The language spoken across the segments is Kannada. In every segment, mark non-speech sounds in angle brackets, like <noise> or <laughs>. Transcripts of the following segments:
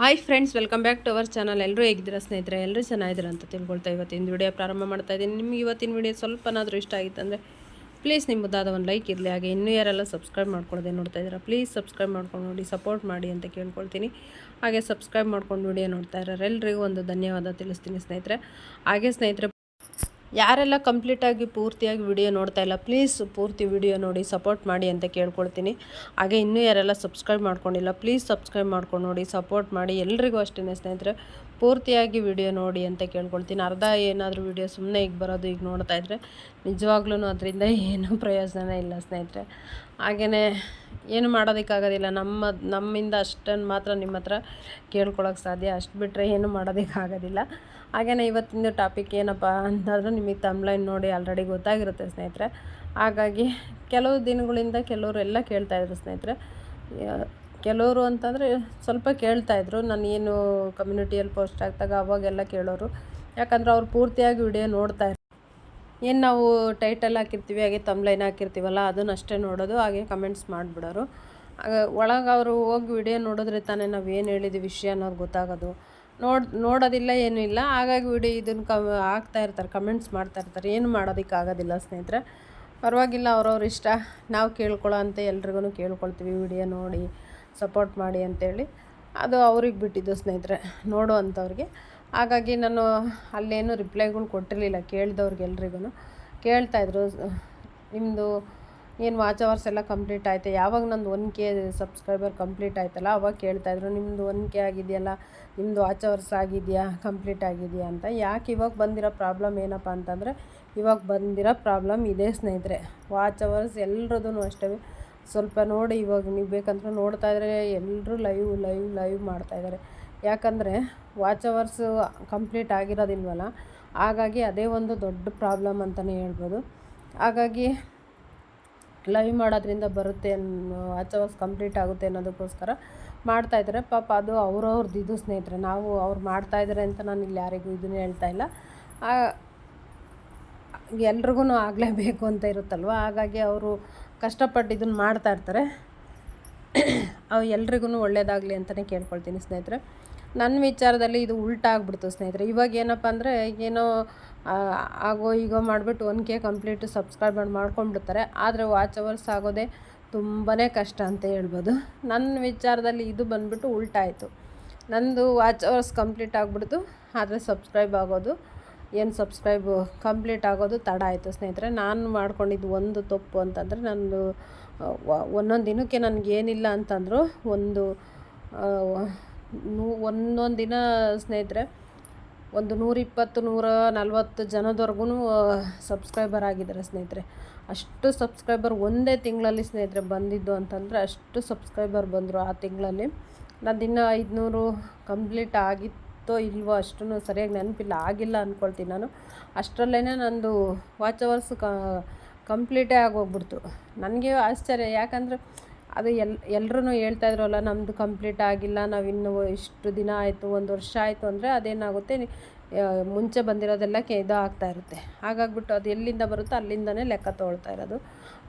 Hi friends welcome back to our channel ಎಲ್ಲರೂ ಹೇಗಿದ್ದೀರಾ ಸ್ನೇಹಿತರೆ? ಎಲ್ಲರೂ ಚೆನ್ನಾಗಿದ್ದೀರಾ ಅಂತ ತಿಳ್ಕೊಳ್ತಾ ಇವತ್ತಿನ ವಿಡಿಯೋ ಪ್ರಾರಂಭ ಮಾಡ್ತಾ ಇದ್ದೀನಿ. ನಿಮಗೆ ಇವತ್ತಿನ ವಿಡಿಯೋ ಸ್ವಲ್ಪನಾದರೂ ಇಷ್ಟ ಆಗಿತ್ತು ಅಂದರೆ ಪ್ಲೀಸ್ ನಿಮ್ಮ ಮುದ್ದಾದ ಒಂದು ಲೈಕ್ ಇರಲಿ. ಹಾಗೆ ಇನ್ನೂ ಯಾರೆಲ್ಲ ಸಬ್ಸ್ಕ್ರೈಬ್ ಮಾಡ್ಕೊಳ್ಳೋದೇ ನೋಡ್ತಾ ಇದ್ದೀರಾ ಪ್ಲೀಸ್ ಸಬ್ಸ್ಕ್ರೈಬ್ ಮಾಡ್ಕೊಂಡು ನೋಡಿ ಸಪೋರ್ಟ್ ಮಾಡಿ ಅಂತ ಕೇಳ್ಕೊಳ್ತೀನಿ. ಹಾಗೆ ಸಬ್ಸ್ಕ್ರೈಬ್ ಮಾಡ್ಕೊಂಡು ವಿಡಿಯೋ ನೋಡ್ತಾ ಇರೋರು ಎಲ್ಲರಿಗೂ ಒಂದು ಧನ್ಯವಾದ ತಿಳಿಸ್ತೀನಿ ಸ್ನೇಹಿತರೆ. ಹಾಗೆ ಸ್ನೇಹಿತರೆ ಯಾರೆಲ್ಲ ಕಂಪ್ಲೀಟಾಗಿ ಪೂರ್ತಿಯಾಗಿ ವಿಡಿಯೋ ನೋಡ್ತಾ ಇಲ್ಲ ಪ್ಲೀಸ್ ಪೂರ್ತಿ ವಿಡಿಯೋ ನೋಡಿ ಸಪೋರ್ಟ್ ಮಾಡಿ ಅಂತ ಕೇಳ್ಕೊಳ್ತೀನಿ. ಹಾಗೆ ಇನ್ನೂ ಯಾರೆಲ್ಲ ಸಬ್ಸ್ಕ್ರೈಬ್ ಮಾಡ್ಕೊಂಡಿಲ್ಲ ಪ್ಲೀಸ್ ಸಬ್ಸ್ಕ್ರೈಬ್ ಮಾಡ್ಕೊಂಡು ನೋಡಿ ಸಪೋರ್ಟ್ ಮಾಡಿ, ಎಲ್ರಿಗೂ ಅಷ್ಟೇ ಸ್ನೇಹಿತರೆ, ಪೂರ್ತಿಯಾಗಿ ವಿಡಿಯೋ ನೋಡಿ ಅಂತ ಕೇಳ್ಕೊಳ್ತೀನಿ. ಅರ್ಧ ಏನಾದರೂ ವಿಡಿಯೋ ಸುಮ್ಮನೆ ಈಗ ಬರೋದು, ಈಗ ನೋಡ್ತಾಯಿದ್ರೆ ನಿಜವಾಗ್ಲೂ ಅದರಿಂದ ಏನೂ ಪ್ರಯೋಜನ ಇಲ್ಲ ಸ್ನೇಹಿತರೆ. ಹಾಗೆಯೇ ಏನು ಮಾಡೋದಕ್ಕಾಗೋದಿಲ್ಲ. ನಮ್ಮ, ನಮ್ಮಿಂದ ಅಷ್ಟನ್ನು ಮಾತ್ರ ನಿಮ್ಮ ಹತ್ರ ಕೇಳ್ಕೊಳ್ಳೋಕೆ ಸಾಧ್ಯ. ಅಷ್ಟು ಬಿಟ್ಟರೆ ಏನು ಮಾಡೋದಕ್ಕಾಗೋದಿಲ್ಲ. ಹಾಗೆಯೇ ಇವತ್ತಿನ ಟಾಪಿಕ್ ಏನಪ್ಪ ಅಂತಂದ್ರೆ ನಿಮಗೆ ತಮ್ಲೈನ್ ನೋಡಿ ಆಲ್ರೆಡಿ ಗೊತ್ತಾಗಿರುತ್ತೆ ಸ್ನೇಹಿತರೆ. ಹಾಗಾಗಿ ಕೆಲವು ದಿನಗಳಿಂದ ಕೆಲವರೆಲ್ಲ ಕೇಳ್ತಾಯಿದ್ರು ಸ್ನೇಹಿತರೆ. ಕೆಲವರು ಅಂತಂದರೆ ಸ್ವಲ್ಪ ಕೇಳ್ತಾಯಿದ್ರು ನಾನು ಏನು ಕಮ್ಯುನಿಟಿಯಲ್ಲಿ ಪೋಸ್ಟ್ ಆಗ್ತಾಗ ಅವಾಗೆಲ್ಲ ಕೇಳೋರು. ಯಾಕಂದ್ರೆ ಅವ್ರು ಪೂರ್ತಿಯಾಗಿ ವಿಡಿಯೋ ನೋಡ್ತಾ ಏನು ನಾವು ಟೈಟಲ್ ಹಾಕಿರ್ತೀವಿ, ಹಾಗೆ ತಮ್ಲೈನ್ ಹಾಕಿರ್ತೀವಲ್ಲ, ಅದನ್ನು ಅಷ್ಟೇ ನೋಡೋದು, ಹಾಗೆ ಕಮೆಂಟ್ಸ್ ಮಾಡಿಬಿಡೋರು. ಒಳಗೆ ಅವರು ಹೋಗಿ ವಿಡಿಯೋ ನೋಡಿದ್ರೆ ತಾನೇ ನಾವು ಏನು ಹೇಳಿದ್ವಿ ವಿಷಯ ಅನ್ನೋದು ಗೊತ್ತಾಗೋದು. ನೋಡ್, ನೋಡೋದಿಲ್ಲ, ಏನೂ ಇಲ್ಲ. ಹಾಗಾಗಿ ವಿಡಿಯೋ ಇದನ್ನು ಕ ಹಾಕ್ತಾ ಇರ್ತಾರೆ ಕಮೆಂಟ್ಸ್ ಮಾಡ್ತಾ ಇರ್ತಾರೆ. ಏನು ಮಾಡೋದಕ್ಕಾಗೋದಿಲ್ಲ ಸ್ನೇಹಿತರೆ. ಪರವಾಗಿಲ್ಲ, ಅವ್ರವ್ರ ಇಷ್ಟ. ನಾವು ಕೇಳ್ಕೊಳ್ಳೋ ಅಂತ ಎಲ್ರಿಗೂ ಕೇಳ್ಕೊಳ್ತೀವಿ. ವಿಡಿಯೋ ನೋಡಿ ಸಪೋರ್ಟ್ ಮಾಡಿ ಅಂತೇಳಿ. ಅದು ಅವ್ರಿಗೆ ಬಿಟ್ಟಿದ್ದು ಸ್ನೇಹಿತರೆ. ನೋಡು ಅಂಥವ್ರಿಗೆ ಹಾಗಾಗಿ ನಾನು ಅಲ್ಲೇನು ರಿಪ್ಲೈಗಳು ಕೊಟ್ಟಿರಲಿಲ್ಲ ಕೇಳಿದವ್ರಿಗೆ ಎಲ್ರಿಗೂ ಕೇಳ್ತಾಯಿದ್ರು ನಿಮ್ಮದು ಏನು ವಾಚ್ ಅವರ್ಸ್ ಎಲ್ಲ ಕಂಪ್ಲೀಟ್ ಆಯಿತು? ಯಾವಾಗ ನಂದು ಒನ್ ಕೆ ಸಬ್ಸ್ಕ್ರೈಬರ್ ಕಂಪ್ಲೀಟ್ ಆಯ್ತಲ್ಲ, ಅವಾಗ ಕೇಳ್ತಾಯಿದ್ರು ನಿಮ್ಮದು ಒನ್ ಕೆ ಆಗಿದೆಯಲ್ಲ ನಿಮ್ಮದು ವಾಚ್ ಅವರ್ಸ್ ಆಗಿದೆಯಾ ಕಂಪ್ಲೀಟ್ ಆಗಿದೆಯಾ? ಅಂತ. ಯಾಕೆ ಇವಾಗ ಬಂದಿರೋ ಪ್ರಾಬ್ಲಮ್ ಏನಪ್ಪ ಅಂತಂದರೆ, ಇವಾಗ ಬಂದಿರೋ ಪ್ರಾಬ್ಲಮ್ ಇದೆ ಸ್ನೇಹಿತರೆ. ವಾಚ್ ಅವರ್ಸ್ ಎಲ್ರದ್ದು ಅಷ್ಟೇ. ಸ್ವಲ್ಪ ನೋಡಿ ಇವಾಗ ನೀವು ಬೇಕಂದ್ರೆ ನೋಡ್ತಾ ಇದ್ರೆ ಎಲ್ಲರೂ ಲೈವ್ ಲೈವ್ ಲೈವ್ ಮಾಡ್ತಾಯಿದ್ದಾರೆ ಯಾಕಂದರೆ ವಾಚ್ ಅವರ್ಸು ಕಂಪ್ಲೀಟ್ ಆಗಿರೋದಿಲ್ವಲ್ಲ? ಹಾಗಾಗಿ ಅದೇ ಒಂದು ದೊಡ್ಡ ಪ್ರಾಬ್ಲಮ್ ಅಂತಲೇ ಹೇಳ್ಬೋದು. ಹಾಗಾಗಿ ಲೈವ್ ಮಾಡೋದ್ರಿಂದ ಬರುತ್ತೆ ವಾಚ್ ಅವರ್ಸ್ ಕಂಪ್ಲೀಟ್ ಆಗುತ್ತೆ ಅನ್ನೋದಕ್ಕೋಸ್ಕರ ಮಾಡ್ತಾಯಿದ್ದಾರೆ ಪಾಪ ಅದು ಅವ್ರವ್ರದ್ದು ಇದು ಸ್ನೇಹಿತರೆ, ನಾವು ಅವ್ರು ಮಾಡ್ತಾಯಿದ್ರೆ ಅಂತ ನಾನು ಇಲ್ಲಿ ಯಾರಿಗೂ ಇದನ್ನು ಹೇಳ್ತಾ ಇಲ್ಲ. ಎಲ್ರಿಗೂ ಆಗಲೇಬೇಕು ಅಂತ ಇರುತ್ತಲ್ವ? ಹಾಗಾಗಿ ಅವರು ಕಷ್ಟಪಟ್ಟು ಇದನ್ನು ಮಾಡ್ತಾ ಇರ್ತಾರೆ. ಅವು ಎಲ್ರಿಗೂ ಒಳ್ಳೆಯದಾಗಲಿ ಅಂತಲೇ ಕೇಳ್ಕೊಳ್ತೀನಿ ಸ್ನೇಹಿತರೆ. ನನ್ನ ವಿಚಾರದಲ್ಲಿ ಇದು ಉಲ್ಟಾ ಆಗ್ಬಿಡ್ತು ಸ್ನೇಹಿತರೆ. ಇವಾಗ ಏನಪ್ಪ ಅಂದರೆ ಏನೋ ಆಗೋ ಈಗೋ ಮಾಡಿಬಿಟ್ಟು ಒನ್ ಕೆ ಕಂಪ್ಲೀಟ್ ಸಬ್ಸ್ಕ್ರೈಬ್ ಮಾಡ್ಕೊಂಡ್ಬಿಡ್ತಾರೆ. ಆದರೆ ವಾಚ್ ಅವರ್ಸ್ ಆಗೋದೇ ತುಂಬಾ ಕಷ್ಟ ಅಂತ ಹೇಳ್ಬೋದು. ನನ್ನ ವಿಚಾರದಲ್ಲಿ ಇದು ಬಂದ್ಬಿಟ್ಟು ಉಲ್ಟಾಯಿತು ನಂದು ವಾಚ್ ಅವರ್ಸ್ ಕಂಪ್ಲೀಟ್ ಆಗಿಬಿಡ್ತು, ಆದರೆ ಸಬ್ಸ್ಕ್ರೈಬ್ ಆಗೋದು, ಏನು ಸಬ್ಸ್ಕ್ರೈಬ್ ಕಂಪ್ಲೀಟ್ ಆಗೋದು ತಡ ಆಯಿತು ಸ್ನೇಹಿತರೆ. ನಾನು ಮಾಡ್ಕೊಂಡಿದ್ದು ಒಂದು ತಪ್ಪು ಅಂತಂದರೆ ನಂದು ಒಂದೊಂದು ದಿನಕ್ಕೆ ನನಗೇನಿಲ್ಲ ಅಂತಂದರೂ ಒಂದು ನೂ- ಒಂದೊಂದು ದಿನ ಸ್ನೇಹಿತರೆ, ಒಂದು ನೂರಿಪ್ಪತ್ತು, ನೂರ ನಲ್ವತ್ತು ಜನದವರೆಗೂ ಸಬ್ಸ್ಕ್ರೈಬರ್ ಆಗಿದ್ದಾರೆ ಸ್ನೇಹಿತರೆ. ಅಷ್ಟು ಸಬ್ಸ್ಕ್ರೈಬರ್ ಒಂದೇ ತಿಂಗಳಲ್ಲಿ ಸ್ನೇಹಿತರೆ ಬಂದಿದ್ದು ಅಂತಂದರೆ ಅಷ್ಟು ಸಬ್ಸ್ಕ್ರೈಬರ್ ಬಂದರು ಆ ತಿಂಗಳಲ್ಲಿ. ನಾನು ಇನ್ನೂ ಐದುನೂರು ಕಂಪ್ಲೀಟ್ ಆಗಿತ್ತೋ ಇಲ್ವೋ ಅಷ್ಟು ಸರಿಯಾಗಿ ನೆನಪಿಲ್ಲ, ಆಗಿಲ್ಲ ಅಂದ್ಕೊಳ್ತೀನಿ ನಾನು. ಅಷ್ಟರಲ್ಲೇ ನಂದು ವಾಚ್ ಅವರ್ಸ್ ಕಂಪ್ಲೀಟೇ ಆಗೋಗ್ಬಿಡ್ತು. ನನಗೆ ಆಶ್ಚರ್ಯ, ಯಾಕಂದರೆ ಅದು ಎಲ್ ಎಲ್ಲರೂ ಹೇಳ್ತಾಯಿದ್ರಲ್ಲ ನಮ್ಮದು ಕಂಪ್ಲೀಟ್ ಆಗಿಲ್ಲ, ನಾವು ಇನ್ನು ಇಷ್ಟು ದಿನ ಆಯಿತು, ಒಂದು ವರ್ಷ ಆಯಿತು ಅಂದರೆ ಅದೇನಾಗುತ್ತೆ ಮುಂಚೆ ಬಂದಿರೋದೆಲ್ಲ ಕೆ ಇದು ಆಗ್ತಾ ಇರುತ್ತೆ. ಹಾಗಾಗ್ಬಿಟ್ಟು ಅದು ಎಲ್ಲಿಂದ ಬರುತ್ತೋ ಅಲ್ಲಿಂದನೇ ಲೆಕ್ಕ ತೊಗೊಳ್ತಾ ಇರೋದು.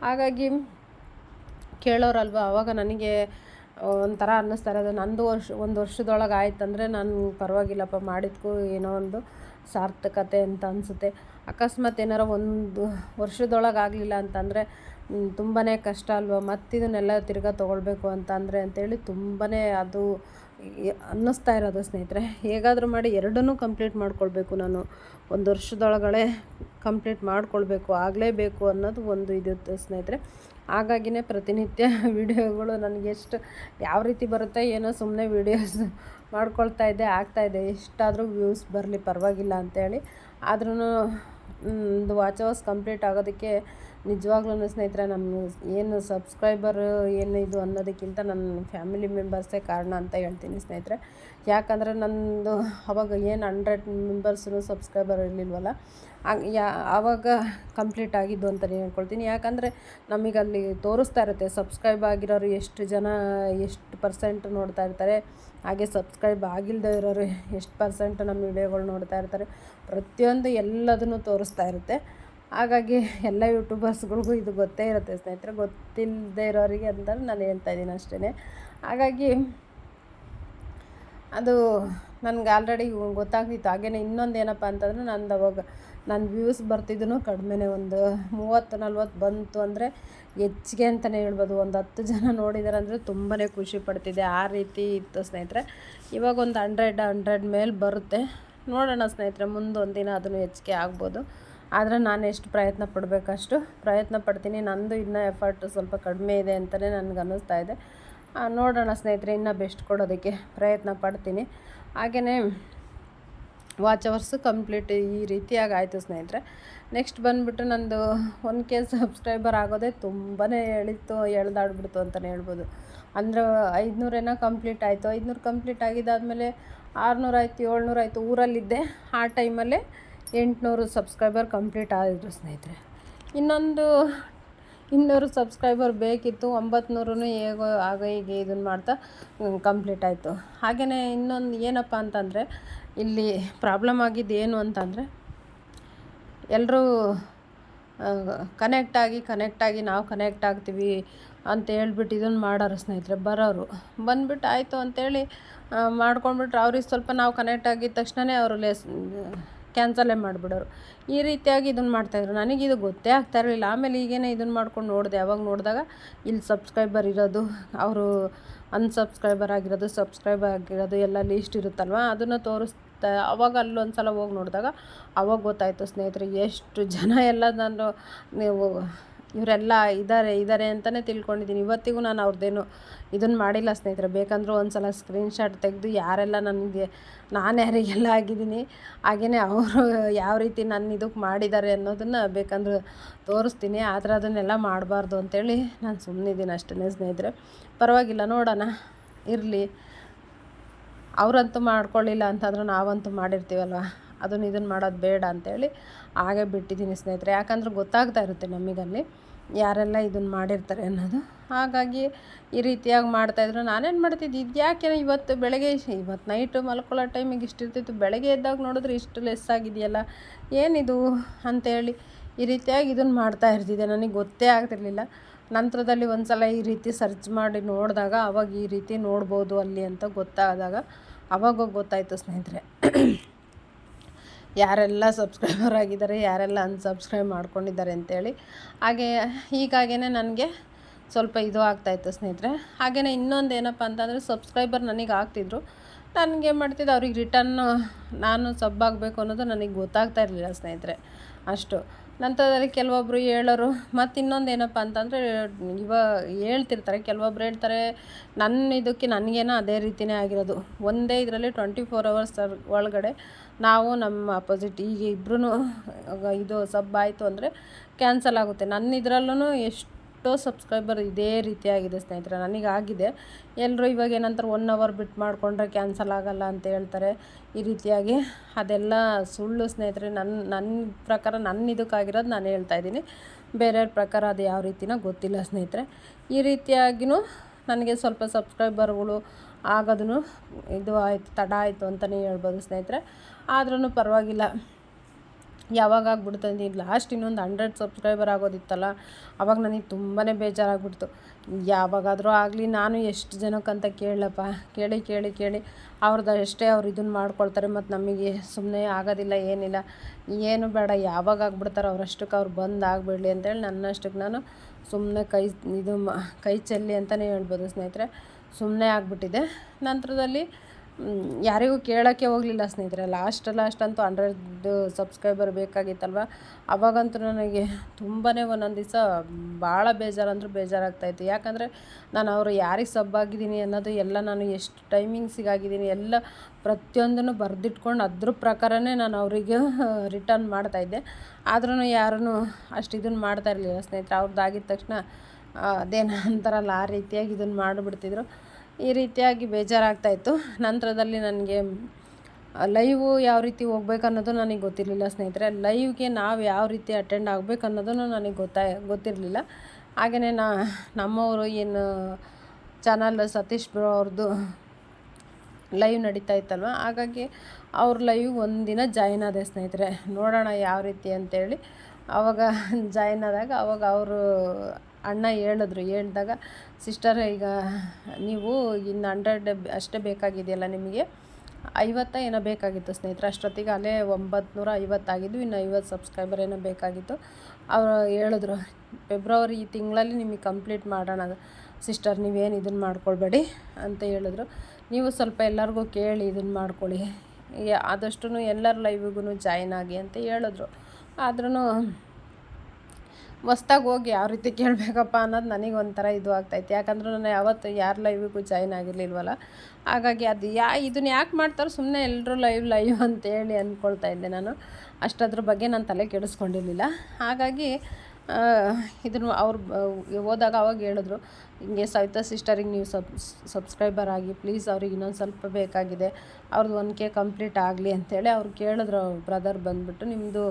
ಹಾಗಾಗಿ ಕೇಳೋರಲ್ವ ಆವಾಗ ನನಗೆ ಒಂಥರ ಅನ್ನಿಸ್ತಾ ಇರೋದು. ನಂದು ವರ್ಷ, ಒಂದು ವರ್ಷದೊಳಗೆ ಆಯ್ತಂದರೆ ನಾನು ಪರವಾಗಿಲ್ಲಪ್ಪ, ಮಾಡಿದ್ಕೂ ಏನೋ ಒಂದು ಸಾರ್ಥಕತೆ ಅಂತ ಅನಿಸುತ್ತೆ. ಅಕಸ್ಮಾತ್ ಏನಾರ ಒಂದು ವರ್ಷದೊಳಗೆ ಆಗಲಿಲ್ಲ ಅಂತಂದರೆ ತುಂಬಾ ಕಷ್ಟ ಅಲ್ವಾ? ಮತ್ತಿದನ್ನೆಲ್ಲ ತಿರ್ಗಾ ತೊಗೊಳ್ಬೇಕು ಅಂತ ಅಂದರೆ ಅಂತೇಳಿ ತುಂಬಾ ಅದು ಅನ್ನಿಸ್ತಾ ಇರೋದು ಸ್ನೇಹಿತರೆ. ಹೇಗಾದರೂ ಮಾಡಿ ಎರಡನ್ನೂ ಕಂಪ್ಲೀಟ್ ಮಾಡ್ಕೊಳ್ಬೇಕು ನಾನು. ಒಂದು ವರ್ಷದೊಳಗಡೆ ಕಂಪ್ಲೀಟ್ ಮಾಡ್ಕೊಳ್ಬೇಕು, ಆಗಲೇಬೇಕು ಅನ್ನೋದು ಒಂದು ಇದು ಸ್ನೇಹಿತರೆ. ಹಾಗಾಗಿನೇ ಪ್ರತಿನಿತ್ಯ <laughs> ವಿಡಿಯೋಗಳು ನನಗೆ ಎಷ್ಟು ಯಾವ ರೀತಿ ಬರುತ್ತೆ ಏನೋ ಸುಮ್ಮನೆ ವೀಡಿಯೋಸ್ ಮಾಡ್ಕೊಳ್ತಾ ಇದ್ದೆ ಇದೆ. ಎಷ್ಟಾದರೂ ವ್ಯೂಸ್ ಬರಲಿ, ಪರವಾಗಿಲ್ಲ ಅಂತೇಳಿ. ಆದ್ರೂ ಒಂದು ವಾಚ್ ಅವರ್ಸ್ ಕಂಪ್ಲೀಟ್ ಆಗೋದಕ್ಕೆ ನಿಜವಾಗ್ಲೂ ಸ್ನೇಹಿತರೆ ನಮ್ಮ ಏನು ಸಬ್ಸ್ಕ್ರೈಬರ್ ಏನು ಇದು ಅನ್ನೋದಕ್ಕಿಂತ ನನ್ನ ಫ್ಯಾಮಿಲಿ ಮೆಂಬರ್ಸೇ ಕಾರಣ ಅಂತ ಹೇಳ್ತೀನಿ ಸ್ನೇಹಿತರೆ. ಯಾಕಂದರೆ ನಂದು ಅವಾಗ ಏನು ಹಂಡ್ರೆಡ್ ಮೆಂಬರ್ಸು ಸಬ್ಸ್ಕ್ರೈಬರ್ ಇರಲಿಲ್ವಲ್ಲ ಯಾ, ಆವಾಗ ಕಂಪ್ಲೀಟ್ ಆಗಿದ್ದು ಅಂತಲೇ ಹೇಳ್ಕೊಳ್ತೀನಿ. ಯಾಕಂದರೆ ನಮಗೆ ಅಲ್ಲಿ ತೋರಿಸ್ತಾ ಇರುತ್ತೆ, ಸಬ್ಸ್ಕ್ರೈಬ್ ಆಗಿರೋರು ಎಷ್ಟು ಜನ, ಎಷ್ಟು ಪರ್ಸೆಂಟ್ ನೋಡ್ತಾ ಇರ್ತಾರೆ, ಹಾಗೆ ಸಬ್ಸ್ಕ್ರೈಬ್ ಆಗಿಲ್ಲದೆ ಇರೋರು ಎಷ್ಟು ಪರ್ಸೆಂಟ್ ನಮ್ಮ ವಿಡಿಯೋಗಳು ನೋಡ್ತಾ ಇರ್ತಾರೆ, ಪ್ರತಿಯೊಂದು ಎಲ್ಲದನ್ನು ತೋರಿಸ್ತಾ ಇರುತ್ತೆ. ಹಾಗಾಗಿ ಎಲ್ಲ ಯೂಟ್ಯೂಬರ್ಸ್ಗಳಿಗೂ ಇದು ಗೊತ್ತೇ ಇರುತ್ತೆ ಸ್ನೇಹಿತರೆ ಗೊತ್ತಿಲ್ಲದೆ ಇರೋರಿಗೆ ಅಂತ ನಾನು ಹೇಳ್ತಾ ಇದ್ದೀನಿ ಅಷ್ಟೇ ಹಾಗಾಗಿ ಅದು ನನಗೆ ಆಲ್ರೆಡಿ ಗೊತ್ತಾಗ್ತಿತ್ತು ಹಾಗೆಯೇ ಇನ್ನೊಂದು ಏನಪ್ಪ ಅಂತಂದರೆ ನಂದು ಅವಾಗ ನನ್ನ ವ್ಯೂಸ್ ಬರ್ತಿದ್ದೂ ಕಡಿಮೆನೇ ಒಂದು ಮೂವತ್ತು, ನಲ್ವತ್ತು ಬಂತು ಅಂದರೆ ಹೆಚ್ಚಿಗೆ ಅಂತಲೇ ಹೇಳ್ಬೋದು. ಒಂದು ಹತ್ತು ಜನ ನೋಡಿದ್ದಾರೆ ಅಂದರೆ ತುಂಬಾ ಖುಷಿ ಪಡ್ತಿದ್ದೆ. ಆ ರೀತಿ ಇತ್ತು ಸ್ನೇಹಿತರೆ. ಇವಾಗ ಒಂದು ಹಂಡ್ರೆಡ್ ಹಂಡ್ರೆಡ್ ಮೇಲೆ ಬರುತ್ತೆ. ನೋಡೋಣ ಸ್ನೇಹಿತರೆ ಮುಂದೊಂದು ದಿನ ಅದನ್ನು ಹೆಚ್ಚಿಗೆ ಆಗ್ಬೋದು. ಆದರೆ ನಾನು ಎಷ್ಟು ಪ್ರಯತ್ನ ಪಡಬೇಕಷ್ಟು ಪ್ರಯತ್ನ ಪಡ್ತೀನಿ. ನಂದು ಇನ್ನೂ ಎಫರ್ಟ್ ಸ್ವಲ್ಪ ಕಡಿಮೆ ಇದೆ ಅಂತಲೇ ನನಗೆ ಅನ್ನಿಸ್ತಾ ಇದೆ. ನೋಡೋಣ ಸ್ನೇಹಿತರೆ, ಇನ್ನೂ ಬೆಸ್ಟ್ ಕೊಡೋದಕ್ಕೆ ಪ್ರಯತ್ನ ಪಡ್ತೀನಿ. ಹಾಗೆಯೇ ವಾಚ್ ಅವರ್ಸು ಕಂಪ್ಲೀಟ್ ಈ ರೀತಿಯಾಗಿ ಆಯಿತು ಸ್ನೇಹಿತರೆ. ನೆಕ್ಸ್ಟ್ ಬಂದುಬಿಟ್ಟು ನಂದು ಒನ್ ಕೆ ಸಬ್ಸ್ಕ್ರೈಬರ್ ಆಗೋದೇ ತುಂಬಾ ಎಳಿತು ಎಳ್ದಾಡ್ಬಿಡ್ತು ಅಂತಲೇ ಹೇಳ್ಬೋದು. ಅಂದರೆ ಐದುನೂರೇನ ಕಂಪ್ಲೀಟ್ ಆಯಿತು. ಐದುನೂರು ಕಂಪ್ಲೀಟ್ ಆಗಿದ್ದಾದಮೇಲೆ ಏಳ್ನೂರು ಆಯಿತು, ಊರಲ್ಲಿದ್ದೆ. ಆ ಟೈಮಲ್ಲೇ ಎಂಟುನೂರು ಸಬ್ಸ್ಕ್ರೈಬರ್ ಕಂಪ್ಲೀಟ್ ಆಗಿದ್ರು ಸ್ನೇಹಿತರೆ. ಇನ್ನೊಂದು ಇನ್ನೂರು ಸಬ್ಸ್ಕ್ರೈಬರ್ ಬೇಕಿತ್ತು ಒಂಬತ್ತು ಹೇಗೋ ಆಗ ಹೀಗೆ ಇದನ್ನು ಮಾಡ್ತಾ ಕಂಪ್ಲೀಟ್ ಆಯಿತು. ಹಾಗೆಯೇ ಇನ್ನೊಂದು ಏನಪ್ಪ ಅಂತಂದರೆ, ಇಲ್ಲಿ ಪ್ರಾಬ್ಲಮ್ ಆಗಿದ್ದು ಏನು ಅಂತಂದರೆ ಎಲ್ಲರೂ ಕನೆಕ್ಟ್ ಆಗಿ ನಾವು ಕನೆಕ್ಟ್ ಆಗ್ತೀವಿ ಅಂತ ಹೇಳ್ಬಿಟ್ಟು ಇದನ್ನು ಮಾಡೋರು ಸ್ನೇಹಿತರೆ, ಬರೋರು. ಬಂದ್ಬಿಟ್ಟು ಆಯಿತು ಅಂತೇಳಿ ಮಾಡ್ಕೊಂಡ್ಬಿಟ್ರೆ ಅವ್ರಿಗೆ ಸ್ವಲ್ಪ ನಾವು ಕನೆಕ್ಟ್ ಆಗಿದ ತಕ್ಷಣವೇ ಅವರು ಲೆಸ್ ಕ್ಯಾನ್ಸಲೇ ಮಾಡಿಬಿಡೋರು. ಈ ರೀತಿಯಾಗಿ ಇದನ್ನು ಮಾಡ್ತಾಯಿದ್ರು ನನಗೆ ಇದು ಗೊತ್ತೇ ಆಗ್ತಾ ಇರಲಿಲ್ಲ. ಆಮೇಲೆ ಈಗೇನೆ ಇದನ್ನು ಮಾಡ್ಕೊಂಡು ನೋಡಿದೆ. ಯಾವಾಗ ನೋಡಿದಾಗ ಇಲ್ಲಿ ಸಬ್ಸ್ಕ್ರೈಬರ್ ಇರೋದು, ಅವರು ಅನ್ಸಬ್ಸ್ಕ್ರೈಬರ್ ಆಗಿರೋದು ಸಬ್ಸ್ಕ್ರೈಬ್ ಆಗಿರೋದು ಎಲ್ಲ ಲೀಸ್ಟ್ ಇರುತ್ತಲ್ವ? ಅದನ್ನು ತೋರಿಸ್ತಾ ಅವಾಗ ಅಲ್ಲೊಂದು ಸಲ ಹೋಗಿ ನೋಡಿದಾಗ ಅವಾಗ ಗೊತ್ತಾಯಿತು ಸ್ನೇಹಿತರೆ, ಎಷ್ಟು ಜನ ಎಲ್ಲ ನಾನು ನೀವು ಇವರೆಲ್ಲ ಇದ್ದಾರೆ ಇದ್ದಾರೆ ಅಂತಲೇ ತಿಳ್ಕೊಂಡಿದ್ದೀನಿ. ಇವತ್ತಿಗೂ ನಾನು ಅವ್ರದ್ದೇನು ಇದನ್ನು ಮಾಡಿಲ್ಲ ಸ್ನೇಹಿತರೆ. ಬೇಕಂದರೂ ಒಂದು ಸಲ ಸ್ಕ್ರೀನ್ಶಾಟ್ ತೆಗೆದು ಯಾರೆಲ್ಲ ನನಗೆ, ನಾನು ಯಾರಿಗೆಲ್ಲ ಆಗಿದ್ದೀನಿ ಹಾಗೆಯೇ ಅವರು ಯಾವ ರೀತಿ ನನ್ನ ಇದಕ್ಕೆ ಮಾಡಿದ್ದಾರೆ ಅನ್ನೋದನ್ನು ಬೇಕಂದ್ರೆ ತೋರಿಸ್ತೀನಿ. ಆದರೆ ಅದನ್ನೆಲ್ಲ ಮಾಡಬಾರ್ದು ಅಂತೇಳಿ ನಾನು ಸುಮ್ಮನಿದ್ದೀನಿ ಅಷ್ಟೇ ಸ್ನೇಹಿತರೆ. ಪರವಾಗಿಲ್ಲ, ನೋಡೋಣ. ಇರಲಿ. ಅವರಂತೂ ಮಾಡ್ಕೊಳ್ಳಿಲ್ಲ ಅಂತಂದ್ರೆ ನಾವಂತೂ ಮಾಡಿರ್ತೀವಲ್ವ? ಅದನ್ನು ಇದನ್ನು ಮಾಡೋದು ಬೇಡ ಅಂತೇಳಿ ಹಾಗೆ ಬಿಟ್ಟಿದ್ದೀನಿ ಸ್ನೇಹಿತರೆ. ಯಾಕಂದ್ರೆ ಗೊತ್ತಾಗ್ತಾ ಇರುತ್ತೆ ನಮಗಲ್ಲಿ ಯಾರೆಲ್ಲ ಇದನ್ನು ಮಾಡಿರ್ತಾರೆ ಅನ್ನೋದು. ಹಾಗಾಗಿ ಈ ರೀತಿಯಾಗಿ ಮಾಡ್ತಾಯಿದ್ರು ನಾನೇನು ಮಾಡ್ತಿದ್ದೆ? ಇದು ಯಾಕೆ ಇವತ್ತು ಬೆಳಗ್ಗೆ ಇವತ್ತು ನೈಟು ಮಲ್ಕೊಳ್ಳೋ ಟೈಮಿಗೆ ಇಷ್ಟು ಇರ್ತಿತ್ತು. ಬೆಳಗ್ಗೆ ಎದ್ದಾಗ ನೋಡಿದ್ರೆ ಇಷ್ಟು ಲೆಸ್ ಆಗಿದೆಯಲ್ಲ. ಏನಿದು ಅಂತೇಳಿ ಈ ರೀತಿಯಾಗಿ ಇದನ್ನು ಮಾಡ್ತಾ ಇರ್ತಿದ್ದೆ. ನನಗೆ ಗೊತ್ತೇ ಆಗ್ತಿರ್ಲಿಲ್ಲ. ನಂತರದಲ್ಲಿ ಒಂದು ಸಲ ಈ ರೀತಿ ಸರ್ಚ್ ಮಾಡಿ ನೋಡಿದಾಗ ಅವಾಗ ಈ ರೀತಿ ನೋಡ್ಬೋದು ಅಲ್ಲಿ ಅಂತ ಗೊತ್ತಾದಾಗ ಅವಾಗ ಗೊತ್ತಾಯಿತು ಸ್ನೇಹಿತರೆ. ಯಾರೆಲ್ಲ ಸಬ್ಸ್ಕ್ರೈಬರ್ ಆಗಿದ್ದಾರೆ, ಯಾರೆಲ್ಲ ಅನ್ಸಬ್ಸ್ಕ್ರೈಬ್ ಮಾಡ್ಕೊಂಡಿದ್ದಾರೆ ಅಂತೇಳಿ. ಹಾಗೆ ಹೀಗಾಗೇ ನನಗೆ ಸ್ವಲ್ಪ ಇದು ಆಗ್ತಾಯಿತ್ತು ಸ್ನೇಹಿತರೆ. ಹಾಗೆಯೇ ಇನ್ನೊಂದು ಏನಪ್ಪ ಅಂತಂದರೆ ಸಬ್ಸ್ಕ್ರೈಬರ್ ನನಗೆ ಆಗ್ತಿದ್ರು. ನನಗೆ ಮಾಡ್ತಿದ್ದೆ, ಅವ್ರಿಗೆ ರಿಟರ್ನ್ ನಾನು ಸಬ್ ಆಗಬೇಕು ಅನ್ನೋದು ನನಗೆ ಗೊತ್ತಾಗ್ತಾ ಇರಲಿಲ್ಲ ಸ್ನೇಹಿತರೆ. ಅಷ್ಟು. ನಂತರದಲ್ಲಿ ಕೆಲವೊಬ್ಬರು ಹೇಳೋರು, ಮತ್ತು ಇನ್ನೊಂದು ಏನಪ್ಪ ಅಂತಂದರೆ ಇವ ಹೇಳ್ತಿರ್ತಾರೆ, ಕೆಲವೊಬ್ರು ಹೇಳ್ತಾರೆ ನನ್ನ ಇದಕ್ಕೆ ನನಗೇನೋ ಅದೇ ರೀತಿಯೇ ಆಗಿರೋದು. ಒಂದೇ ಇದರಲ್ಲಿ ಟ್ವೆಂಟಿ ಫೋರ್ ಅವರ್ಸ್ ಒಳಗಡೆ ನಾವು ನಮ್ಮ ಅಪೋಸಿಟ್ ಈಗ ಇಬ್ಬರೂ ಇದು ಸಬ್ ಆಯಿತು ಅಂದರೆ ಕ್ಯಾನ್ಸಲ್ ಆಗುತ್ತೆ. ನನ್ನ ಇದರಲ್ಲೂ ಎಷ್ಟೋ ಸಬ್ಸ್ಕ್ರೈಬರ್ ಇದೇ ರೀತಿಯಾಗಿದೆ ಸ್ನೇಹಿತರೆ ನನಗಾಗಿದೆ ಎಲ್ಲರೂ ಇವಾಗ ಏನಂತಾರೆ ಒನ್ ಅವರ್ ಬಿಟ್ಟು ಮಾಡಿಕೊಂಡ್ರೆ ಕ್ಯಾನ್ಸಲ್ ಆಗೋಲ್ಲ ಅಂತ ಹೇಳ್ತಾರೆ. ಈ ರೀತಿಯಾಗಿ ಅದೆಲ್ಲ ಸುಳ್ಳು ಸ್ನೇಹಿತರೆ ನನ್ನ ನನ್ನ ಪ್ರಕಾರ ನನ್ನ ಇದಕ್ಕಾಗಿರೋದು ನಾನು ಹೇಳ್ತಾ ಇದ್ದೀನಿ. ಬೇರೆಯವ್ರ ಪ್ರಕಾರ ಅದು ಯಾವ ರೀತಿನ ಗೊತ್ತಿಲ್ಲ ಸ್ನೇಹಿತರೆ. ಈ ರೀತಿಯಾಗಿಯೂ ನನಗೆ ಸ್ವಲ್ಪ ಸಬ್ಸ್ಕ್ರೈಬರ್ಗಳು ಆಗೋದನ್ನು ಇದು ಆಯಿತು, ತಡ ಆಯಿತು ಅಂತಲೇ ಹೇಳ್ಬೋದು ಸ್ನೇಹಿತರೆ. ಆದ್ರೂ ಪರವಾಗಿಲ್ಲ. ಯಾವಾಗ ಆಗ್ಬಿಡ್ತಂದು ಲಾಸ್ಟ್ ಇನ್ನೊಂದು ಹಂಡ್ರೆಡ್ ಸಬ್ಸ್ಕ್ರೈಬರ್ ಆಗೋದಿತ್ತಲ್ಲ, ಅವಾಗ ನನಗೆ ತುಂಬಾ ಬೇಜಾರಾಗ್ಬಿಡ್ತು. ಯಾವಾಗಾದರೂ ಆಗಲಿ, ನಾನು ಎಷ್ಟು ಜನಕ್ಕಂತ ಕೇಳಪ್ಪ ಕೇಳಿ ಕೇಳಿ ಕೇಳಿ ಅವ್ರದ್ದು ಅಷ್ಟೇ ಅವ್ರು ಇದನ್ನು ಮಾಡ್ಕೊಳ್ತಾರೆ ಮತ್ತು ನಮಗೆ ಸುಮ್ಮನೆ ಆಗೋದಿಲ್ಲ, ಏನಿಲ್ಲ. ಏನು ಬೇಡ ಯಾವಾಗ ಆಗ್ಬಿಡ್ತಾರೆ ಅವರಷ್ಟಕ್ಕೆ ಅವ್ರು ಬಂದು ಆಗಿಬಿಡಲಿ ಅಂತೇಳಿ ನನ್ನಷ್ಟಕ್ಕೆ ನಾನು ಸುಮ್ಮನೆ ಕೈ, ಇದು ಕೈ ಚೆಲ್ಲಿ ಅಂತಲೇ ಹೇಳ್ಬೋದು ಸ್ನೇಹಿತರೆ. ಸುಮ್ಮನೆ ಆಗಿಬಿಟ್ಟಿದೆ. ನಂತರದಲ್ಲಿ ಯಾರಿಗೂ ಕೇಳೋಕ್ಕೆ ಹೋಗಲಿಲ್ಲ ಸ್ನೇಹಿತರೆ. ಲಾಸ್ಟ್ ಲಾಸ್ಟ್ ಅಂತೂ ಹಂಡ್ರೆಡ್ ಸಬ್ಸ್ಕ್ರೈಬರ್ ಬೇಕಾಗಿತ್ತಲ್ವ? ಅವಾಗಂತೂ ನನಗೆ ತುಂಬಾ ಒಂದೊಂದು ದಿವಸ ಭಾಳ ಬೇಜಾರಂದ್ರೂ ಬೇಜಾರಾಗ್ತಾಯಿತ್ತು. ಯಾಕಂದರೆ ನಾನು ಅವರು ಯಾರಿಗೆ ಸಬ್ ಆಗಿದ್ದೀನಿ ಅನ್ನೋದು ಎಲ್ಲ ನಾನು ಎಷ್ಟು ಟೈಮಿಂಗ್ಸಿಗಾಗಿದ್ದೀನಿ ಎಲ್ಲ ಪ್ರತಿಯೊಂದನ್ನು ಬರೆದಿಟ್ಕೊಂಡು ಅದ್ರ ಪ್ರಕಾರನೇ ನಾನು ಅವರಿಗೆ ರಿಟರ್ನ್ ಮಾಡ್ತಾಯಿದ್ದೆ. ಆದ್ರೂ ಯಾರೂ ಅಷ್ಟು ಇದನ್ನು ಮಾಡ್ತಾ ಇರಲಿಲ್ಲ ಸ್ನೇಹಿತರೆ. ಅವ್ರದ್ದು ಆಗಿದ ತಕ್ಷಣ ಅದೇನೋ ಅಂತಾರಲ್ಲ ಆ ರೀತಿಯಾಗಿ ಇದನ್ನು ಮಾಡಿಬಿಡ್ತಿದ್ರು. ಈ ರೀತಿಯಾಗಿ ಬೇಜಾರಾಗ್ತಾಯಿತ್ತು ನಂತರದಲ್ಲಿ ನನಗೆ, ಲೈವು ಯಾವ ರೀತಿ ಹೋಗ್ಬೇಕನ್ನೋದು ನನಗೆ ಗೊತ್ತಿರಲಿಲ್ಲ ಸ್ನೇಹಿತರೆ. ಲೈವ್ಗೆ ನಾವು ಯಾವ ರೀತಿ ಅಟೆಂಡ್ ಆಗಬೇಕು ಅನ್ನೋದನ್ನು ನನಗೆ ಗೊತ್ತಾ ಗೊತ್ತಿರಲಿಲ್ಲ. ಹಾಗೆಯೇ ನಾ, ನಮ್ಮವರು ಏನು ಚಾನಲ್ ಸತೀಶ್ ಬ್ರೋ ಅವ್ರದ್ದು ಲೈವ್ ನಡೀತಾ ಇತ್ತಲ್ವ? ಹಾಗಾಗಿ ಅವ್ರ ಲೈವ್ ಒಂದಿನ ಜಾಯ್ನ್ ಆದೆ ಸ್ನೇಹಿತರೆ. ನೋಡೋಣ ಯಾವ ರೀತಿ ಅಂತೇಳಿ. ಆವಾಗ ಜಾಯಿನ್ <laughs> ಆದಾಗ ಅವಾಗ ಅವರು ಅಣ್ಣ ಹೇಳಿದ್ರು, ಹೇಳಿದಾಗ ಸಿಸ್ಟರ್ ಈಗ ನೀವು ಇನ್ನು ಹಂಡ್ರೆಡ್ ಅಷ್ಟೇ ಬೇಕಾಗಿದೆಯಲ್ಲ ನಿಮಗೆ? ಐವತ್ತ ಏನೋ ಬೇಕಾಗಿತ್ತು ಸ್ನೇಹಿತರೆ, ಅಷ್ಟೊತ್ತಿಗೆ ಅಲ್ಲೇ ಒಂಬತ್ತು ನೂರ ಐವತ್ತಾಗಿದ್ದು ಇನ್ನು ಐವತ್ತು ಸಬ್ಸ್ಕ್ರೈಬರ್ ಏನೋ ಬೇಕಾಗಿತ್ತು. ಅವರು ಹೇಳಿದ್ರು ಫೆಬ್ರವರಿ ಈ ತಿಂಗಳಲ್ಲಿ ನಿಮಗೆ ಕಂಪ್ಲೀಟ್ ಮಾಡೋಣ ಸಿಸ್ಟರ್ ನೀವೇನು ಇದನ್ನು ಮಾಡ್ಕೊಳ್ಬೇಡಿ? ಅಂತ ಹೇಳಿದ್ರು. ನೀವು ಸ್ವಲ್ಪ ಎಲ್ಲರಿಗೂ ಕೇಳಿ ಇದನ್ನು ಮಾಡ್ಕೊಳ್ಳಿ. ಆದಷ್ಟು ಎಲ್ಲರ ಲೈವಿಗೂ ಜಾಯ್ನ್ ಆಗಿ, ಅಂತ ಹೇಳಿದ್ರು. ಆದ್ರೂ ಹೊಸ್ದಾಗಿ ಹೋಗಿ ಯಾವ ರೀತಿ ಕೇಳಬೇಕಪ್ಪ ಅನ್ನೋದು ನನಗೆ ಒಂಥರ ಇದು ಆಗ್ತೈತೆ. ಯಾಕಂದ್ರೆ ನಾನು ಯಾವತ್ತು ಯಾರ ಲೈವಿಗೂ ಜಾಯ್ನ್ ಆಗಿರಲಿಲ್ವಲ್ಲ? ಹಾಗಾಗಿ ಅದು ಯಾ ಇದನ್ನ ಯಾಕೆ ಮಾಡ್ತಾರೋ ಸುಮ್ಮನೆ ಎಲ್ಲರೂ ಲೈವ್ ಲೈವ್ ಅಂತೇಳಿ ಅಂದ್ಕೊಳ್ತಾ ಇದ್ದೆ ನಾನು. ಅಷ್ಟದ್ರ ಬಗ್ಗೆ ನಾನು ತಲೆ ಕೆಡಿಸ್ಕೊಂಡಿರಲಿಲ್ಲ. ಹಾಗಾಗಿ ಇದನ್ನು ಅವ್ರು ಹೋದಾಗ ಅವಾಗ ಹೇಳಿದ್ರು, ಹಿಂಗೆ ಸವಿತಾ ಸಿಸ್ಟರಿಗೆ ನೀವು ಸಬ್, ಸಬ್ಸ್ಕ್ರೈಬರ್ ಆಗಿ, ಪ್ಲೀಸ್ ಅವ್ರಿಗೆ ಇನ್ನೊಂದು ಸ್ವಲ್ಪ ಬೇಕಾಗಿದೆ, ಅವ್ರದ್ದು ಒನ್ ಕೆ ಕಂಪ್ಲೀಟ್ ಆಗಲಿ ಅಂತೇಳಿ ಅವ್ರು ಕೇಳಿದ್ರು, ಬ್ರದರ್ ಬಂದುಬಿಟ್ಟು ನಿಮ್ಮದು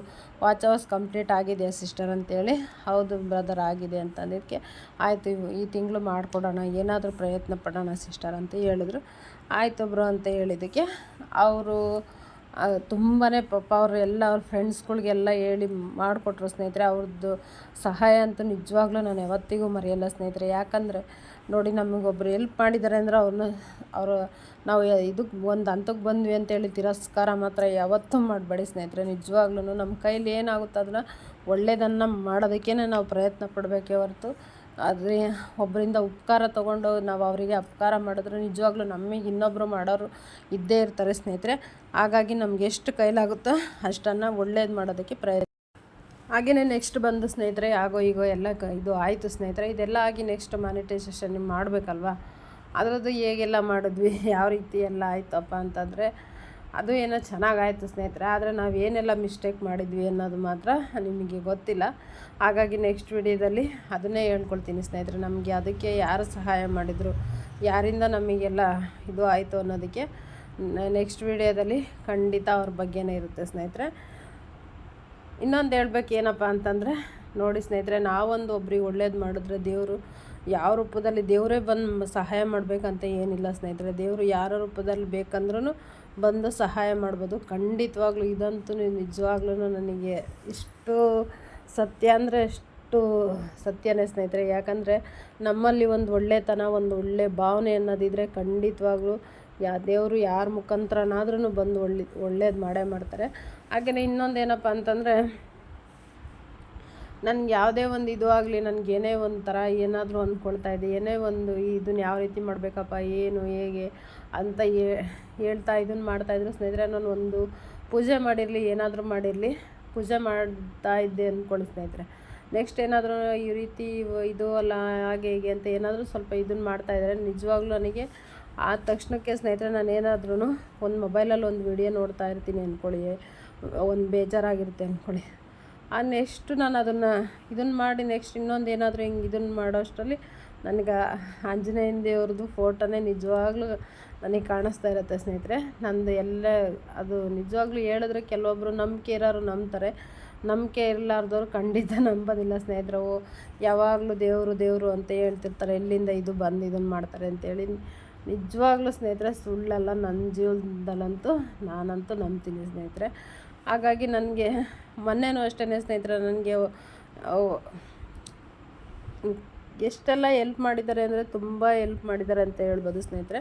ವಾಚ್ ಅವರ್ಸ್ ಕಂಪ್ಲೀಟ್ ಆಗಿದೆ ಸಿಸ್ಟರ್? ಅಂತೇಳಿ ಹೌದು ಬ್ರದರ್ ಆಗಿದೆ ಅಂತಂದಿದ್ದಕ್ಕೆ ಆಯಿತು ಈ ತಿಂಗಳು ಮಾಡಿಕೊಡೋಣ, ಏನಾದರೂ ಪ್ರಯತ್ನ ಪಡೋಣ ಸಿಸ್ಟರ್ ಅಂತ ಹೇಳಿದ್ರು. ಆಯಿತು ಬ್ರೋ ಅಂತ ಹೇಳಿದ್ದಕ್ಕೆ, ಅವರು ತುಂಬಾ ಪಾಪ ಅವ್ರ ಎಲ್ಲ ಅವ್ರ ಫ್ರೆಂಡ್ಸ್ಗಳಿಗೆಲ್ಲ ಹೇಳಿ ಮಾಡಿಕೊಟ್ರು ಸ್ನೇಹಿತರೆ ಅವ್ರದ್ದು ಸಹಾಯ ಅಂತೂ ನಿಜವಾಗ್ಲೂ ನಾನು ಯಾವತ್ತಿಗೂ ಮರೆಯಲ್ಲ ಸ್ನೇಹಿತರೆ. ಯಾಕಂದರೆ ನೋಡಿ ನಮಗೊಬ್ರು ಎಲ್ಪ್ ಮಾಡಿದ್ದಾರೆ ಅಂದರೆ ಅವ್ರನ್ನ ಅವರು ನಾವು ಇದಕ್ಕೆ ಒಂದು ಹಂತಕ್ಕೆ ಬಂದ್ವಿ ಅಂತೇಳಿ ತಿರಸ್ಕಾರ ಮಾತ್ರ ಯಾವತ್ತೂ ಮಾಡಬೇಡಿ ಸ್ನೇಹಿತರೆ. ನಿಜವಾಗ್ಲೂ ನಮ್ಮ ಕೈಲಿ ಏನಾಗುತ್ತೆ ಅದನ್ನ ಒಳ್ಳೆಯದನ್ನು ಮಾಡೋದಕ್ಕೇ ನಾವು ಪ್ರಯತ್ನ ಪಡಬೇಕೇ ಹೊರತು ಆದರೆ ಒಬ್ಬರಿಂದ ಉಪಕಾರ ತೊಗೊಂಡು ನಾವು ಅವರಿಗೆ ಅಪಕಾರ ಮಾಡಿದ್ರೆ ನಿಜವಾಗ್ಲೂ ನಮಗೆ ಇನ್ನೊಬ್ಬರು ಮಾಡೋರು ಇದ್ದೇ ಇರ್ತಾರೆ ಸ್ನೇಹಿತರೆ. ಹಾಗಾಗಿ ನಮ್ಗೆ ಎಷ್ಟು ಕೈಲಾಗುತ್ತೋ ಅಷ್ಟನ್ನು ಒಳ್ಳೇದು ಮಾಡೋದಕ್ಕೆ ಪ್ರಯತ್ನ ಹಾಗೆಯೇ ನೆಕ್ಸ್ಟ್ ಬಂದು ಸ್ನೇಹಿತರೆ, ಆಗೋ ಈಗೋ ಎಲ್ಲ ಕ ಇದು ಆಯಿತು ಸ್ನೇಹಿತರೆ. ಇದೆಲ್ಲ ಆಗಿ ನೆಕ್ಸ್ಟ್ ಮಾನಿಟೈಸೇಷನ್ ಮಾಡಬೇಕಲ್ವಾ? ಅದರದ್ದು ಹೇಗೆಲ್ಲ ಮಾಡಿದ್ವಿ? ಯಾವ ರೀತಿ ಎಲ್ಲ ಆಯಿತಪ್ಪ ಅಂತಂದರೆ ಅದು ಏನೋ ಚೆನ್ನಾಗಾಯಿತು ಸ್ನೇಹಿತರೆ, ಆದರೆ ನಾವು ಏನೆಲ್ಲ ಮಿಸ್ಟೇಕ್ ಮಾಡಿದ್ವಿ ಅನ್ನೋದು ಮಾತ್ರ ನಿಮಗೆ ಗೊತ್ತಿಲ್ಲ. ಹಾಗಾಗಿ ನೆಕ್ಸ್ಟ್ ವಿಡಿಯೋದಲ್ಲಿ ಅದನ್ನೇ ಹೇಳ್ಕೊಳ್ತೀನಿ ಸ್ನೇಹಿತರೆ, ನಮಗೆ ಅದಕ್ಕೆ ಯಾರು ಸಹಾಯ ಮಾಡಿದರು, ಯಾರಿಂದ ನಮಗೆಲ್ಲ ಇದು ಆಯಿತು ಅನ್ನೋದಕ್ಕೆ ನೆಕ್ಸ್ಟ್ ವಿಡಿಯೋದಲ್ಲಿ ಖಂಡಿತ ಅವ್ರ ಬಗ್ಗೆನೇ ಇರುತ್ತೆ ಸ್ನೇಹಿತರೆ. ಇನ್ನೊಂದು ಹೇಳ್ಬೇಕು ಏನಪ್ಪ ಅಂತಂದರೆ, ನೋಡಿ ಸ್ನೇಹಿತರೆ, ನಾವೊಂದು ಒಬ್ರಿಗೆ ಒಳ್ಳೇದು ಮಾಡಿದ್ರೆ ದೇವರು ಯಾವ ರೂಪದಲ್ಲಿ ದೇವರೇ ಬಂದು ಸಹಾಯ ಮಾಡಬೇಕಂತ ಏನಿಲ್ಲ ಸ್ನೇಹಿತರೆ. ದೇವರು ಯಾರ ರೂಪದಲ್ಲಿ ಬೇಕಂದ್ರೂ ಬಂದು ಸಹಾಯ ಮಾಡ್ಬೋದು. ಖಂಡಿತವಾಗ್ಲೂ ಇದಂತೂ ನಿಜವಾಗ್ಲೂ ನನಗೆ ಇಷ್ಟು ಸತ್ಯ ಅಂದರೆ ಎಷ್ಟು ಸತ್ಯನೇ ಸ್ನೇಹಿತರೆ. ಯಾಕಂದರೆ ನಮ್ಮಲ್ಲಿ ಒಂದು ಒಳ್ಳೆತನ, ಒಂದು ಒಳ್ಳೆ ಭಾವನೆ ಅನ್ನೋದಿದ್ರೆ ಖಂಡಿತವಾಗ್ಲೂ ಯಾ ದೇವರು ಯಾರ ಮುಖಾಂತರನಾದ್ರೂ ಬಂದು ಒಳ್ಳೆ, ಒಳ್ಳೇದು ಮಾಡೇ ಮಾಡ್ತಾರೆ. ಹಾಗೆಯೇ ಇನ್ನೊಂದು ಏನಪ್ಪ ಅಂತಂದರೆ, ನನ್ಗೆ ಯಾವುದೇ ಒಂದು ಇದು ಆಗಲಿ, ನನಗೆ ಏನೇ ಒಂಥರ ಏನಾದರೂ ಅಂದ್ಕೊಳ್ತಾ ಇದೆ ಏನೇ ಒಂದು ಇದನ್ನ ಯಾವ ರೀತಿ ಮಾಡಬೇಕಪ್ಪ, ಏನು, ಹೇಗೆ ಅಂತ ಹೇಳ್ತಾ ಇದನ್ನು ಮಾಡ್ತಾಯಿದ್ರು ಸ್ನೇಹಿತರೆ, ನಾನು ಒಂದು ಪೂಜೆ ಮಾಡಿರಲಿ, ಏನಾದರೂ ಮಾಡಿರಲಿ, ಪೂಜೆ ಮಾಡ್ತಾ ಇದ್ದೆ ಅಂದ್ಕೊಳ್ಳಿ ಸ್ನೇಹಿತರೆ. ನೆಕ್ಸ್ಟ್ ಏನಾದರೂ ಈ ರೀತಿ ಇದು ಅಲ್ಲ, ಹಾಗೆ ಹೀಗೆ ಅಂತ ಏನಾದರೂ ಸ್ವಲ್ಪ ಇದನ್ನು ಮಾಡ್ತಾಯಿದ್ದಾರೆ ನಿಜವಾಗ್ಲೂ ನನಗೆ ಆ ತಕ್ಷಣಕ್ಕೆ ಸ್ನೇಹಿತರೆ, ನಾನು ಏನಾದ್ರೂ ಒಂದು ಮೊಬೈಲಲ್ಲಿ ಒಂದು ವಿಡಿಯೋ ನೋಡ್ತಾ ಇರ್ತೀನಿ ಅಂದ್ಕೊಳ್ಳಿ ಒಂದು ಬೇಜಾರಾಗಿರುತ್ತೆ ಅಂದ್ಕೊಳ್ಳಿ ಆ ನೆಕ್ಸ್ಟ್ ನಾನು ಅದನ್ನು ಇದನ್ನು ಮಾಡಿ ನೆಕ್ಸ್ಟ್ ಇನ್ನೊಂದು ಏನಾದರೂ ಹಿಂಗೆ ಇದನ್ನು ಮಾಡೋ ಅಷ್ಟರಲ್ಲಿ, ನನಗೆ ಆಂಜನೇಯನ ದೇವ್ರದ್ದು ಫೋಟೋನೇ ನಿಜವಾಗ್ಲೂ ನನಗೆ ಕಾಣಿಸ್ತಾ ಇರುತ್ತೆ ಸ್ನೇಹಿತರೆ. ನಂದು ಎಲ್ಲ ಅದು ನಿಜವಾಗ್ಲೂ ಹೇಳಿದ್ರೆ ಕೆಲವೊಬ್ಬರು ನಂಬಿಕೆ ಇರೋರು ನಂಬ್ತಾರೆ. ನಂಬಿಕೆ ಇರಲಾರ್ದವ್ರು ಖಂಡಿತ <laughs> ನಂಬೋದಿಲ್ಲ ಸ್ನೇಹಿತರು. ಯಾವಾಗಲೂ ದೇವರು ದೇವರು ಅಂತ ಹೇಳ್ತಿರ್ತಾರೆ. ಎಲ್ಲಿಂದ ಇದು ಬಂದು ಇದನ್ನು ಮಾಡ್ತಾರೆ ಅಂತೇಳಿ ನಿಜವಾಗ್ಲೂ ಸ್ನೇಹಿತರೆ, ಸುಳ್ಳಲ್ಲ. ನನ್ನ ಜೀವನದಲ್ಲಂತೂ ನಾನಂತೂ ನಂಬ್ತೀನಿ ಸ್ನೇಹಿತರೆ. ಹಾಗಾಗಿ ನನಗೆ, ಮೊನ್ನೆನೂ ಅಷ್ಟೇ ಸ್ನೇಹಿತರೆ, ನನಗೆ ಎಷ್ಟೆಲ್ಲ ಎಲ್ಪ್ ಮಾಡಿದ್ದಾರೆ ಅಂದರೆ ತುಂಬ ಎಲ್ಪ್ ಮಾಡಿದ್ದಾರೆ ಅಂತ ಹೇಳ್ಬೋದು ಸ್ನೇಹಿತರೆ.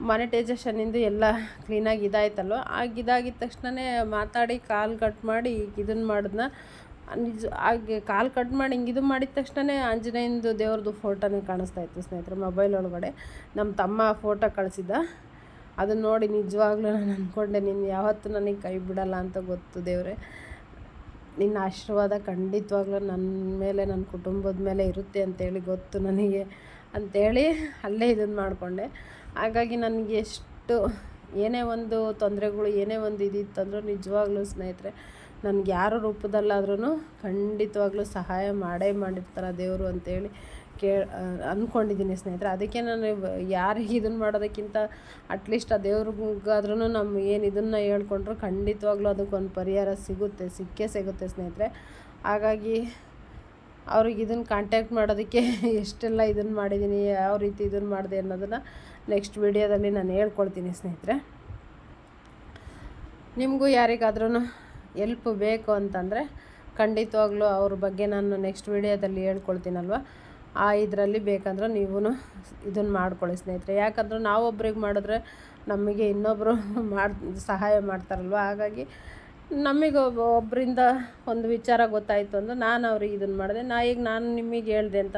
ಮಾನಿಟೈಸೇಷನಿಂದು ಎಲ್ಲ ಕ್ಲೀನಾಗಿ ಇದಾಯ್ತಲ್ವ? ಆಗ ಇದಾಗಿದ ತಕ್ಷಣವೇ ಮಾತಾಡಿ ಕಾಲ್ ಕಟ್ ಮಾಡಿ ಇದನ್ನು ಮಾಡಿದ್ನ. ನಿಜ ಹಾಗೆ ಕಾಲ್ ಕಟ್ ಮಾಡಿ ಹಿಂಗೆ ಇದು ಮಾಡಿದ ತಕ್ಷಣವೇ ಆಂಜನೇಯಂದು ದೇವ್ರದ್ದು ಫೋಟೋನೇ ಕಾಣಿಸ್ತಾ ಇತ್ತು ಸ್ನೇಹಿತರೆ ಮೊಬೈಲ್ ಒಳಗಡೆ. ನಮ್ಮ ತಮ್ಮ ಫೋಟೋ ಕಳಿಸಿದ್ದ. ಅದನ್ನು ನೋಡಿ ನಿಜವಾಗ್ಲೂ ನಾನು ಅಂದ್ಕೊಂಡೆ ನೀನು ಯಾವತ್ತೂ ನನಗೆ ಕೈ ಬಿಡಲ್ಲ ಅಂತ ಗೊತ್ತು ದೇವರೇ. ನಿನ್ನ ಆಶೀರ್ವಾದ ಖಂಡಿತವಾಗ್ಲೂ ನನ್ನ ಮೇಲೆ ನನ್ನ ಕುಟುಂಬದ ಮೇಲೆ ಇರುತ್ತೆ ಅಂತೇಳಿ ಗೊತ್ತು ನನಗೆ. ಅಂಥೇಳಿ ಅಲ್ಲೇ ಇದನ್ನು ಮಾಡಿಕೊಂಡೆ. ಹಾಗಾಗಿ ನನಗೆ ಎಷ್ಟು ಏನೇ ಒಂದು ತೊಂದರೆಗಳು, ಏನೇ ಒಂದು ಇದಿತ್ತಂದ್ರೂ ನಿಜವಾಗ್ಲೂ ಸ್ನೇಹಿತರೆ, ನನಗೆ ಯಾರ ರೂಪದಲ್ಲಾದ್ರೂ ಖಂಡಿತವಾಗ್ಲೂ ಸಹಾಯ ಮಾಡೇ ಮಾಡಿರ್ತಾರೆ ದೇವರು ಅಂತೇಳಿ ಕೇ ಅಂದ್ಕೊಂಡಿದ್ದೀನಿ ಸ್ನೇಹಿತರೆ. ಅದಕ್ಕೆ ನಾನು ಯಾರಿಗೆ ಇದನ್ನು ಮಾಡೋದಕ್ಕಿಂತ ಅಟ್ಲೀಸ್ಟ್ ಆ ದೇವ್ರಿಗಾದ್ರೂ ನಮ್ಮ ಏನು ಇದನ್ನು ಹೇಳ್ಕೊಂಡ್ರು ಖಂಡಿತವಾಗ್ಲೂ ಅದಕ್ಕೊಂದು ಪರಿಹಾರ ಸಿಗುತ್ತೆ, ಸಿಕ್ಕೇ ಸಿಗುತ್ತೆ ಸ್ನೇಹಿತರೆ. ಹಾಗಾಗಿ ಅವ್ರಿಗೆ ಇದನ್ನು ಕಾಂಟ್ಯಾಕ್ಟ್ ಮಾಡೋದಕ್ಕೆ <laughs> ಎಷ್ಟೆಲ್ಲ ಇದನ್ನು ಮಾಡಿದ್ದೀನಿ ಯಾವ ರೀತಿ ಇದನ್ನು ಮಾಡಿದೆ ಅನ್ನೋದನ್ನು ನೆಕ್ಸ್ಟ್ ವಿಡಿಯೋದಲ್ಲಿ ನಾನು ಹೇಳ್ಕೊಳ್ತೀನಿ ಸ್ನೇಹಿತರೆ. ನಿಮಗೂ ಯಾರಿಗಾದ್ರೂ ಎಲ್ಪ್ ಬೇಕು ಅಂತಂದರೆ ಖಂಡಿತವಾಗ್ಲೂ ಅವ್ರ ಬಗ್ಗೆ ನಾನು ನೆಕ್ಸ್ಟ್ ವಿಡಿಯೋದಲ್ಲಿ ಹೇಳ್ಕೊಳ್ತೀನಲ್ವ? ಆ ಇದರಲ್ಲಿ ಬೇಕಂದ್ರೆ ನೀವು ಇದನ್ನು ಮಾಡ್ಕೊಳ್ಳಿ ಸ್ನೇಹಿತರೆ. ಯಾಕಂದ್ರೆ ನಾವೊಬ್ರಿಗೆ ಮಾಡಿದ್ರೆ ನಮಗೆ ಇನ್ನೊಬ್ಬರು <laughs> ಮಾಡಿ, ಸಹಾಯ ಮಾಡ್ತಾರಲ್ವ? ಹಾಗಾಗಿ ನಮಗೆ ಒಬ್ಬ- ಒಬ್ಬರಿಂದ ಒಂದು ವಿಚಾರ ಗೊತ್ತಾಯಿತು ಅಂದ್ರೆ ನಾನು ಅವ್ರಿಗೆ ಇದನ್ನು ಮಾಡಿದೆ. ನಾ ಈಗ ನಾನು ನಿಮಗೆ ಹೇಳಿದೆ ಅಂತ